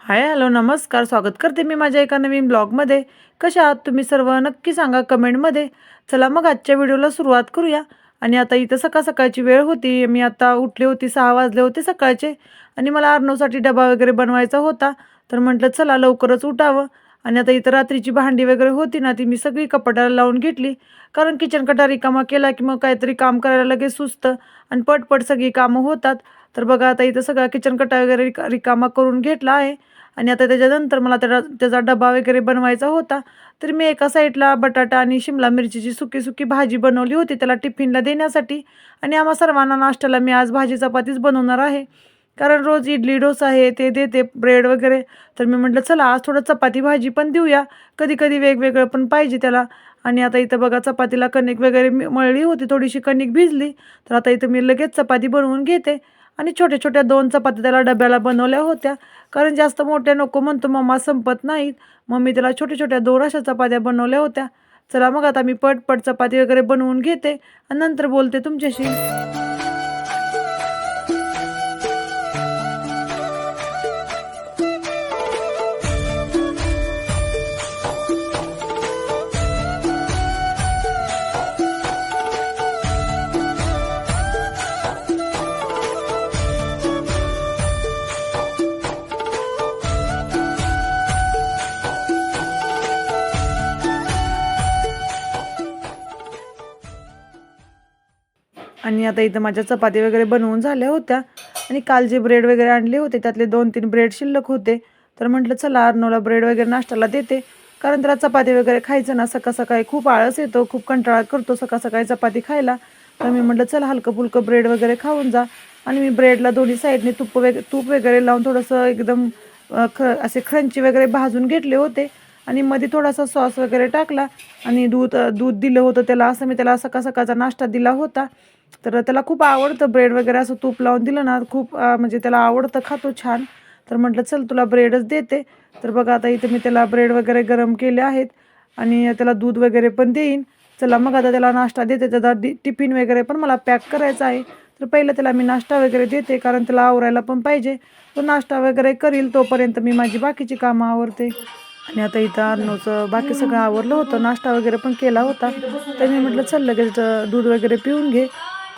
Hi hello नमस्कार. स्वागत करते मी माझ्या एका नवीन ब्लॉगमध्ये. कशा आहात तुम्ही सर्व? नक्की सांगा कमेंटमध्ये. चला मग आजच्या व्हिडिओला सुरुवात करूया. आणि आता इथं सकाळ सकाळची वेळ होती. मी आता उठले होती सहा वाजले होते सकाळचे. आणि मला अर्नवसाठी डबा वगैरे बनवायचा होता. तर म्हटलं चला लवकरच उठावं. आणि आता इथं रात्रीची भांडी वगैरे होती ना ती मी सगळी कपाटाला लावून घेतली. कारण किचन कटा रिकामा केला की मग काहीतरी काम करायला लगेच सुचतं. आणि पटपट सगळी कामं होतात. तर बघा आता इथं सगळा किचन कटा वगैरे रिका रिकामा करून घेतला आहे. आणि आता त्याच्यानंतर मला त्याला त्याचा डबा वगैरे बनवायचा होता. तर मी एका साईडला बटाटा आणि शिमला मिरचीची सुकी सुकी भाजी बनवली होती त्याला टिफिनला देण्यासाठी. आणि आम्हा सर्वांना नाश्त्याला मी आज भाजी चपातीच बनवणार आहे. कारण रोज इडली डोसा आहे ते देते ब्रेड वगैरे. तर मी म्हटलं चला आज थोडं चपाती भाजी पण देऊया. कधी कधी वेगवेगळं पण पाहिजे त्याला. आणि आता इथं बघा चपातीला कणिक वगैरे मी- मळली होती थोडीशी कणिक भिजली. तर आता इथं मी लगेच चपाती बनवून घेते. आणि छोट्या छोट्या दोन चपात्या त्याला डब्याला बनवल्या होत्या. कारण जास्त मोठ्या नको म्हणतो मम्मा संपत नाहीत. मग मी त्याला छोट्या छोट्या दोन अशा चपात्या बनवल्या होत्या. चला मग आता मी पटपट चपाती वगैरे बनवून घेते. आणि नंतर बोलते तुमच्याशी. आणि आता इथं माझ्या चपाती वगैरे बनवून झाल्या होत्या. आणि काल जे ब्रेड वगैरे आणले होते त्यातले दोन तीन ब्रेड शिल्लक होते. तर म्हटलं चला अर्नोला ब्रेड वगैरे नाश्त्याला देते. कारण त्याला चपाती वगैरे खायचं ना सकाळ सकाळी खूप आळस येतो खूप कंटाळा करतो सकाळ सकाळी चपाती खायला. तर मी म्हटलं चला हलकं फुलकं ब्रेड वगैरे खाऊन जा. आणि मी ब्रेडला दोन्ही साईडने तूप वगैरे तूप वगैरे लावून थोडंसं एकदम ख असे क्रंची वगैरे भाजून घेतले होते. आणि मध्ये थोडासा सॉस वगैरे टाकला. आणि दूध दूध दिलं होतं त्याला असं मी त्याला सकाळ सकाळचा नाश्ता दिला होता. तर त्याला खूप आवडतं ब्रेड वगैरे. असं तूप लावून दिलं ना खूप म्हणजे त्याला आवडतं खातो छान. तर म्हटलं चल तुला ब्रेडच देते. तर बघा आता इथे मी त्याला ब्रेड वगैरे गरम केले आहेत. आणि त्याला दूध वगैरे पण देईन. चला मग आता त्याला नाश्ता देते. त्याचा डि टिफिन वगैरे पण मला पॅक करायचा आहे. तर पहिलं त्याला मी नाश्ता वगैरे देते कारण त्याला आवरायला पण पाहिजे. तो नाश्ता वगैरे करील तोपर्यंत मी माझी बाकीची कामं आवरते. आणि आता इथं अन्नोचं बाकी सगळं आवरलं होतं. नाश्ता वगैरे पण केला होता. तर मी म्हटलं चल लगेच दूध वगैरे पिऊन घे.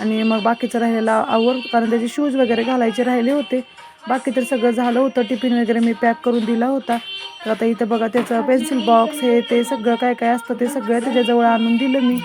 आणि मग बाकीचं राहिलेला आवर कारण त्याचे शूज वगैरे घालायचे राहिले होते बाकी तर सगळं झालं होतं टिफिन वगैरे मी पॅक करून दिला होता तर आता इथं बघा त्याचं पेन्सिल बॉक्स हे ते सगळं काय काय असतं ते सगळं त्याच्याजवळ आणून दिलं मी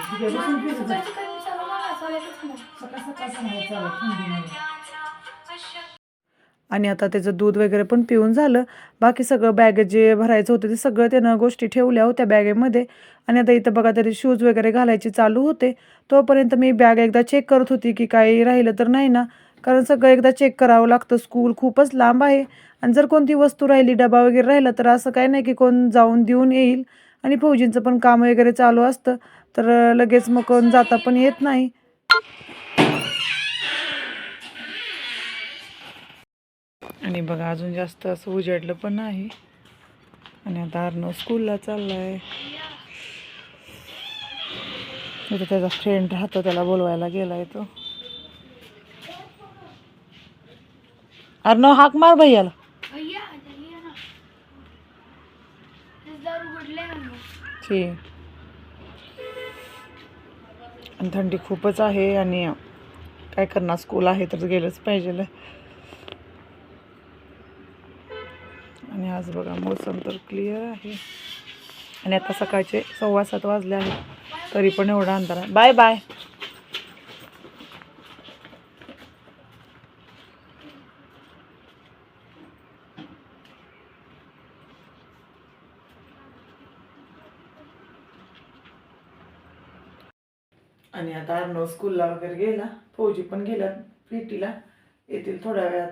आणि आता त्याचं दूध वगैरे पण पिऊन झालं. बाकी सगळं बॅग जे भरायचं होतं ते सगळं त्यानं गोष्टी ठेवल्या होत्या बॅगेमध्ये आणि आता इथं बघा तरी शूज वगैरे घालायचे चालू होते. तोपर्यंत मी बॅग एकदा चेक करत होती की काही राहिलं तर नाही ना. कारण सगळं एकदा चेक करावं लागतं. स्कूल खूपच लांब आहे. आणि जर कोणती वस्तू राहिली डबा वगैरे राहिला तर असं काही नाही की कोण जाऊन देऊन येईल. आणि फौजींचं पण काम वगैरे चालू असतं. तर लगेच मग कोण जाता पण येत नाही. आणि बघा अजून जास्त असं उजेडलं पण नाही. आणि आता अर्णव स्कूलला चालला आहे इथं त्याचा फ्रेंड राहतो त्याला बोलवायला गेलाय तो. अर्णव हाक मार भैयाला. ठीक आणि थंडी खूपच आहे आणि काय करणार स्कूल आहे तर गेलंच पाहिजे आणि आज बघा मोसम तर क्लिअर आहे. आणि आता सकाळचे सव्वा सात वाजले आहेत तरी पण एवढा अंधार आहे. बाय बाय आणि आता अर्णव स्कूलला वगैरे गेला. फौजी पण गेला पीटीला येतील थोड्या वेळात.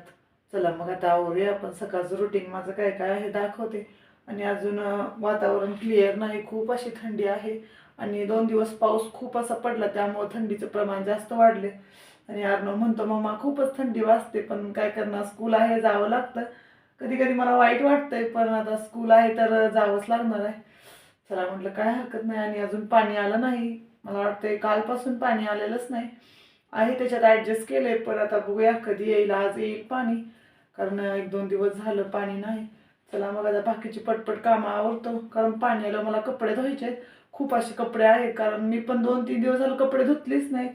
चला मग आता आवरूया. आपण सकाळचं रुटीन माझं काय काय आहे दाखवते. आणि अजून वातावरण क्लिअर नाही. खूप अशी थंडी आहे. आणि दोन दिवस पाऊस खूप असा पडला त्यामुळं थंडीचं प्रमाण जास्त वाढले. आणि अर्णव म्हणतो मम्मा खूपच थंडी वाजते पण काय करणार? स्कूल आहे जावं लागतं. कधी कधी मला वाईट वाटतंय पण आता स्कूल आहे तर जावंच लागणार आहे. चला म्हटलं काय हरकत नाही. आणि अजून पाणी आलं नाही. मला वाटतंय कालपासून पाणी आलेलंच नाही. आहे त्याच्यात ॲडजस्ट केलंय पण आता बघूया कधी येईल आज येईल पाणी. कारण एक दोन दिवस झालं पाणी नाही. चला मग आता बाकीची पटपट कामं आवडतो कारण पाण्याला मला कपडे धुवायचे आहेत. खूप असे कपडे आहेत. कारण मी पण दोन तीन दिवस झालं कपडे धुतलेच नाही.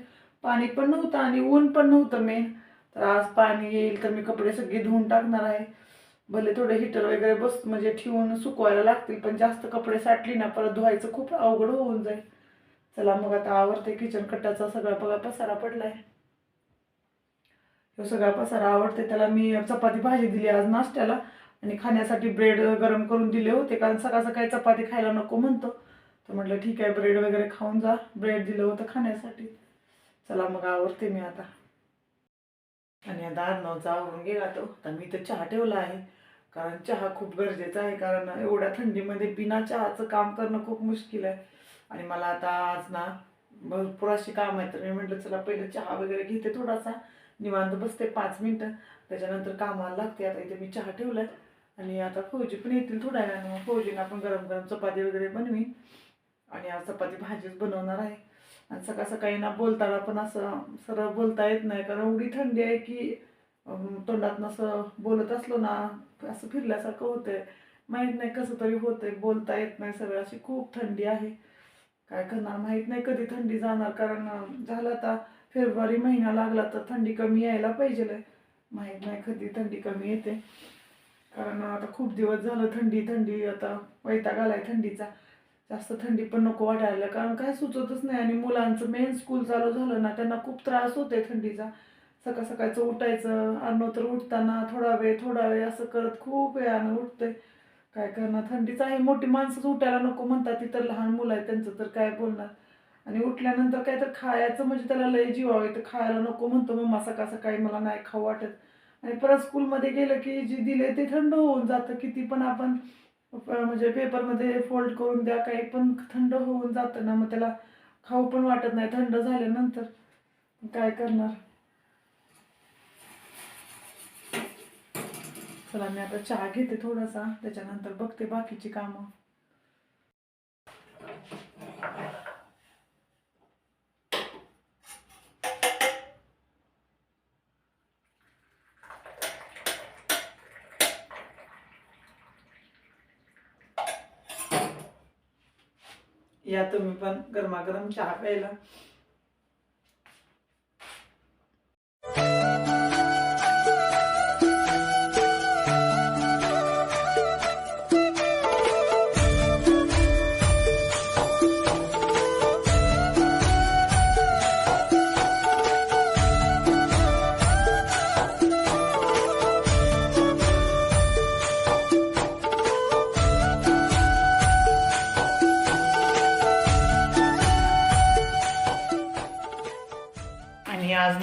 पाणी पण नव्हतं आणि ऊन पण नव्हतं मेन तर आज पाणी येईल तर मी कपडे सगळे धुवून टाकणार आहे. भले थोडे हिटर वगैरे बस म्हणजे ठेवून सुकवायला लागतील पण जास्त कपडे साठली ना परत धुवायचं खूप अवघड होऊन जाईल. चला मग आता आवडते किचन कट्ट्याचा सगळा बघा पसारा पडलाय. तो सगळा पसारा आवडते त्याला मी चपाती भाजी दिली आज नाश्त्याला. आणि खाण्यासाठी ब्रेड गरम करून दिले होते. कारण सकाळ सकाळी चपाती खायला नको म्हणतो. तर म्हटलं ठीक आहे ब्रेड वगैरे खाऊन जा. ब्रेड दिलं होतं खाण्यासाठी. चला मग आवडते मी आता. आणि आता अर्णवचा आवरून गेला तो. आता मी तर चहा ठेवला आहे. कारण चहा खूप गरजेचा आहे. कारण एवढ्या थंडीमध्ये बिना चहाचं काम करणं खूप मुश्किल आहे. आणि मला आता आज ना भरपूर अशी काम आहे तर मी म्हटलं चला पहिलं चहा वगैरे घेते थोडासा. निवांत बसते पाच मिनटं. त्याच्यानंतर कामाला लागते. आता इथे मी चहा ठेवला आणि आता फौजी पण येतील थोड्या वेळानं. मग फौजींना आपण गरम गरम चपाती वगैरे बनवीन आणि आज चपाती भाजीच बनवणार आहे. आणि सकाळ सकाळी ना बोलताना पण असं सरळ बोलता येत नाही. कारण एवढी थंडी आहे की तोंडातनं असं बोलत असलो ना असं फिरल्यासारखं होतंय. माहीत नाही कसं तरी होतंय. बोलता येत नाही सगळं. अशी खूप थंडी आहे. काय करणार? माहीत नाही कधी थंडी जाणार. कारण झालं आता फेब्रुवारी महिना लागला तर थंडी कमी यायला पाहिजे माहीत नाही कधी थंडी कमी येते. कारण आता खूप दिवस झालं थंडी थंडी आता वैताग आलाय थंडीचा. जास्त थंडी पण नको वाटायला. कारण काय सुचतच नाही आणि मुलांचं मेन स्कूल चालू झालं ना त्यांना खूप त्रास होते थंडीचा. सकाळ सकाळचं उठायचं आणणं तर उठताना थोडा वेळ थोडा वेळ असं करत खूप वेळानं उठते काय करणार? थंडीचं आहे. मोठी माणसंच उठायला नको म्हणतात. तिथं लहान मुलं आहेत त्यांचं तर काय बोलणार? आणि उठल्यानंतर काय तर खायचं म्हणजे त्याला लय जीवावं तर खायला नको म्हणतो मम्मा सकाळ सकाळी मला नाही खाऊ वाटत. आणि परत स्कूलमध्ये गेलं की जे दिले ते थंड होऊन जातं. किती पण आपण म्हणजे पेपरमध्ये फोल्ड करून द्या काही पण थंड होऊन जातं ना मग त्याला खाऊ पण वाटत नाही. थंड झाल्यानंतर काय करणार? चला मी आता चहा घेते थोडासा. त्याच्यानंतर बघते बाकीची कामं. या तुम्ही पण गरमागरम चहा प्यायला.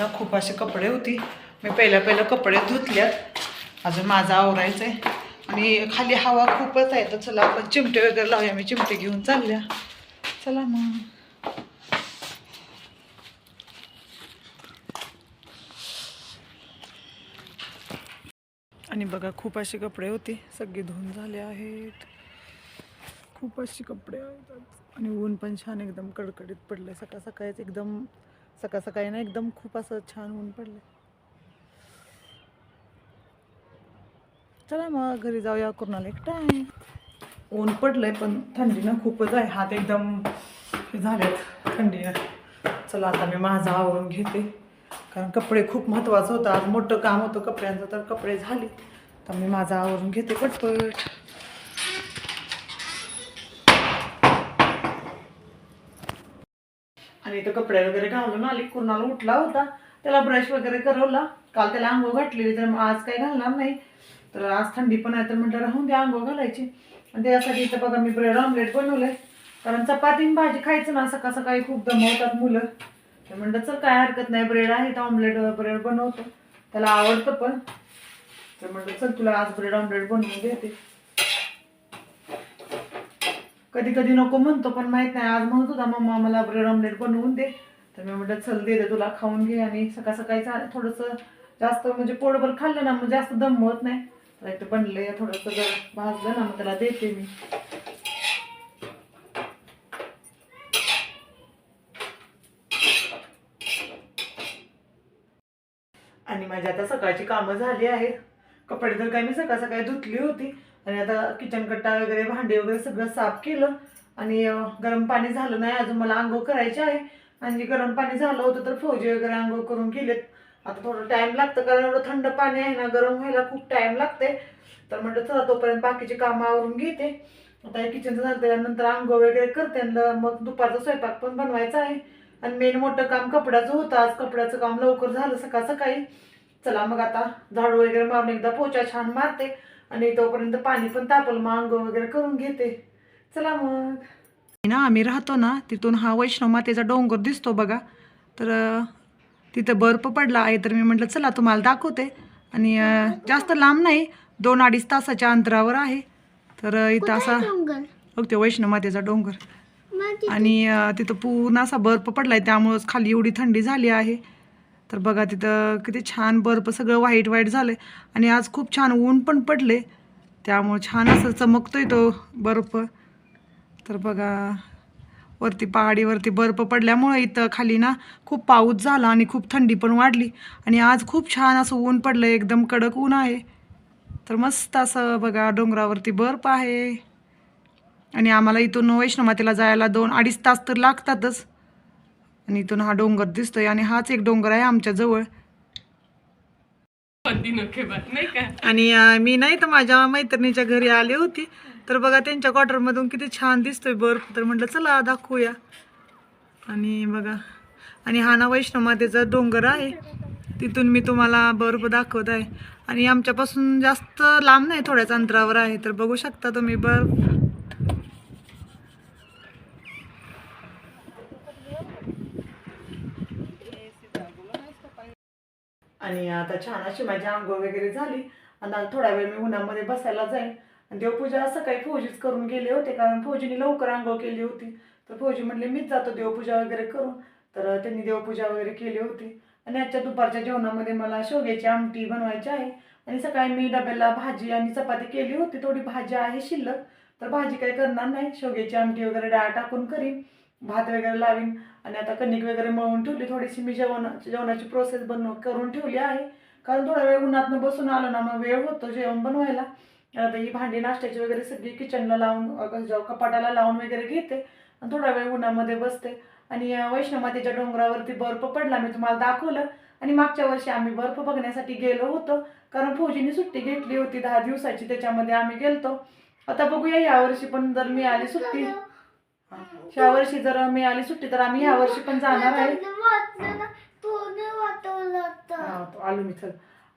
ना खूप असे कपडे होती. मी पहिल्या पहिलं कपडे धुतल्यात. अजून माझा आवरायचं आहे आणि खाली हवा खूपच आहे तर चला आपण चिमटे वगैरे लावूया. मी चिमटे घेऊन चालल्या. चला मग. आणि बघा खूप असे कपडे होते. सगळे धुवून झाले आहेत. खूप असे कपडे आहेत. आणि ऊन पण छान एकदम कडकडीत पडले सकाळ सकाळीच एकदम सकाळ सकाळी ना एकदम खूप असं छान ऊन पडलं चला मग घरी जाऊया कुणाला एक आहे ऊन पडलंय पण थंडी ना खूपच आहे. हात एकदम झालेत थंडी. चला आता मी माझं आवरून घेते. कारण कपडे खूप महत्त्वाचं होतं. आज मोठं काम होतं कपड्यांचं तर कपडे झाले. तर मी माझं आवरून घेते पटपट. आणि इथं कपडे वगैरे घालून आली कुणाला उठला होता. त्याला ब्रश वगैरे करवला. काल त्याला आंघोळ घातलेली तर मग आज काही घालणार नाही. तर आज थंडी पण आहे तर म्हटलं राहून द्या आंघोळ घालायची. आणि त्यासाठी इथं बघा मी ब्रेड ऑमलेट बनवलंय. कारण चपाती आणि भाजी खायचं ना सकाळ सकाळी खूप दमवतात मुलं. तर म्हणलं चल काय हरकत नाही ब्रेड आहे तर ऑमलेट ब्रेड बनवतो. त्याला आवडतं पण. तर म्हणलं चल तुला आज ब्रेड ऑमलेट बनवून देते. कधी कधी नको म्हणतो पण माहीत नाही. आज म्हणत होता मम्मा मला ब्रेड ऑमलेट बनवून दे. तर मी म्हटलं चल दे तुला खाऊन घे. आणि सकाळ सकाळी चा- थोडंसं जास्त म्हणजे पोटभर खाल्लं ना मग जास्त दम होत नाही. तर इथं बनलंय थोडंसं जर भाजलं ना मग त्याला देते मी. आणि माझी आता सकाळची कामं झाली आहेत. कपडे तर काय मी सकाळ सकाळी धुतली होती. आणि आता किचन कट्टा वगैरे भांडे वगैरे सगळं साफ केलं. आणि गरम पाणी झालं नाही अजून मला आंघोळ करायची आहे. आणि गरम पाणी झालं होतं तर फौजी वगैरे आंघोळ करून गेलेत आता थोडं टाईम लागतं कारण एवढं थंड पाणी आहे ना गरम व्हायला खूप टाइम लागते तर म्हटलं चला तोपर्यंत बाकीचे कामं आवरून घेते. आता हे किचनचं झालं त्यानंतर आंघोळ वगैरे करते मग दुपारचा स्वयंपाक पण बनवायचा आहे. आणि मेन मोठं काम कपड्याचं होतं. आज कपड्याचं काम लवकर झालं सकाळ सकाळी चला मग आता झाडू वगैरे मारून एकदा पोचा छान मारते. आणि तोपर्यंत पाणी पण तापल मग आंघोळ वगैरे करून घेते. चला मग. ना आम्ही राहतो ना तिथून हा वैष्णव मातेचा डोंगर दिसतो बघा. तर तिथं बर्फ पडला आहे तर मी म्हटलं चला तुम्हाला दाखवते. आणि जास्त लांब नाही दोन अडीच तासाच्या अंतरावर आहे. तर इथं असा डोंगर? बघते वैष्णव मातेचा डोंगर. आणि तिथं पूर्ण असा बर्फ पडलाय त्यामुळंच खाली एवढी थंडी झाली आहे. तर बघा तिथं किती छान बर्फ सगळं व्हाईट व्हाईट आहे आणि आज खूप छान ऊन पण पडले त्यामुळं छान असं चमकतोय तो बर्फ. तर बघा वरती पहाडीवरती बर्फ पडल्यामुळं इथं खाली ना खूप पाऊस झाला आणि खूप थंडी पण वाढली. आणि आज खूप छान असं ऊन पडलं एकदम कडक ऊन आहे. तर मस्त असं बघा डोंगरावरती बर्फ आहे. आणि आम्हाला इथून वैष्णमातेला जायला दोन अडीच तास तर लागतातच. आणि इथून हा डोंगर दिसतोय आणि हाच एक डोंगर आहे आमच्या जवळ. आणि मी नाही तर माझ्या मैत्रिणीच्या घरी आले होती. तर बघा त्यांच्या क्वार्टरमधून किती छान दिसतोय बर्फ. तर म्हटलं चला दाखवूया. आणि बघा आणि हा ना वैष्णवमातेचा डोंगर आहे. तिथून मी तुम्हाला बर्फ दाखवत आहे. आणि आमच्यापासून जास्त लांब नाही थोड्याच अंतरावर आहे. तर बघू शकता तुम्ही बर्फ. आणि आता छान अशी माझी आंघोळ वगैरे झाली. आणि आता थोडा वेळ मी उन्हामध्ये बसायला जाईन. आणि देवपूजा सकाळी फौजीच करून गेले होते कारण फौजीने लवकर आंघोळ केली होती. तर फौजी म्हणले मीच जातो देवपूजा वगैरे करून. तर त्यांनी देवपूजा वगैरे केली होती. आणि आजच्या दुपारच्या जेवणामध्ये मला शेवग्याची आमटी बनवायची आहे. आणि सकाळी मी डब्याला भाजी आणि चपाती केली होती. थोडी भाजी आहे शिल्लक. तर भाजी काही करणार नाही. शेवग्याची आमटी वगैरे डाळ टाकून करीन. भात वगैरे लावीन. आणि आता कणिक वगैरे मळून ठेवली थोडीशी मी जेवण जेवणाची प्रोसेस बनव करून ठेवली आहे. कारण थोडा वेळ उन्हातनं बसून आलो ना मग वेळ होतो जेवण बनवायला. आता ही भांडी नाश्त्याची वगैरे सगळी किचनला लावून कपाटाला लावून वगैरे घेते. आणि थोडा वेळ उन्हामध्ये बसते. आणि अ, वैष्णवमातेच्या डोंगरावरती बर्फ पडला मी तुम्हाला दाखवलं. आणि मागच्या वर्षी आम्ही बर्फ बघण्यासाठी गेलो होतो. कारण फौजीने सुट्टी घेतली होती दहा दिवसाची त्याच्यामध्ये आम्ही गेलतो. आता बघूया यावर्षी पण जर मी आली सुट्टी. हा. या वर्षी जर मी आली सुट्टी तर आम्ही या वर्षी पण जाणार आहे. तो आलो मी चल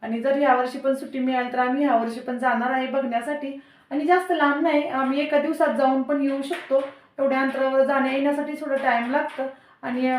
आणि जर ह्या वर्षी पण सुट्टी मिळाली तर आम्ही ह्या वर्षी पण जाणार आहे बघण्यासाठी. आणि जास्त लांब नाही आम्ही एका दिवसात जाऊन पण येऊ शकतो. एवढ्या अंतरावर जाण्या येण्यासाठी थोडं टाइम लागतं. आणि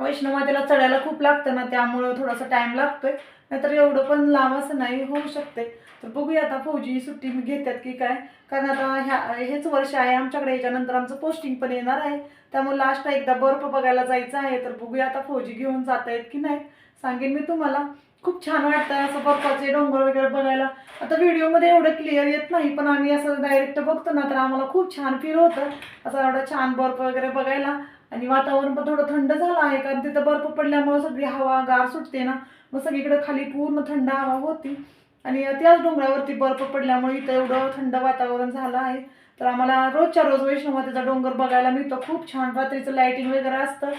वैष्णवमातेला चढायला खूप लागतं ना त्यामुळं थोडासा टाइम लागतोय. नाहीतर एवढं पण लांब असं नाही होऊ शकते. तर बघूया आता फौजी सुट्टी घेतात की काय? कारण आता ह्या हेच वर्ष आहे आमच्याकडे याच्यानंतर आमचं पोस्टिंग पण येणार आहे. त्यामुळे लास्टला एकदा बर्फ बघायला जायचं आहे. तर बघूया आता फौजी घेऊन जात आहेत की नाही. सांगेन मी तुम्हाला. खूप छान वाटतं असं बर्फाचे डोंगर वगैरे बघायला. आता व्हिडिओमध्ये एवढं क्लिअर येत नाही पण आम्ही असं डायरेक्ट बघतो ना तर आम्हाला खूप छान फील होतं. असं एवढं छान बर्फ वगैरे बघायला. आणि वातावरण पण थोडं थंड झालं आहे कारण तिथं बर्फ पडल्यामुळे सगळी हवा गार सुटते ना. मग सगळीकडे खाली पूर्ण थंड हवा होती. आणि त्याच डोंगरावरती बर्फ पडल्यामुळे इथं एवढं थंड वातावरण झालं आहे. तर आम्हाला रोजच्या रोज वैष्णवमातेचा डोंगर बघायला मिळतो. खूप छान रात्रीचं लाईटिंग वगैरे असतं.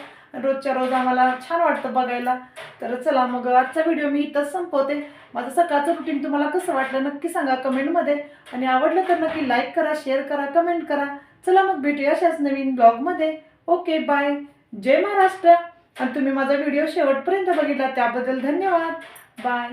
रोजच्या रोज आम्हाला छान वाटतं बघायला. तर चला मग आजचा व्हिडिओ मी इथंच संपवते. माझं सकाळचं रुटीन तुम्हाला कसं वाटलं नक्की सांगा कमेंटमध्ये. आणि आवडलं तर नक्की लाईक करा शेअर करा कमेंट करा. चला मग भेटूया अशाच नवीन ब्लॉगमध्ये ओके बाय जय महाराष्ट्र. आणि तुम्ही माझा व्हिडिओ शेवटपर्यंत बघितला त्याबद्दल धन्यवाद. बाय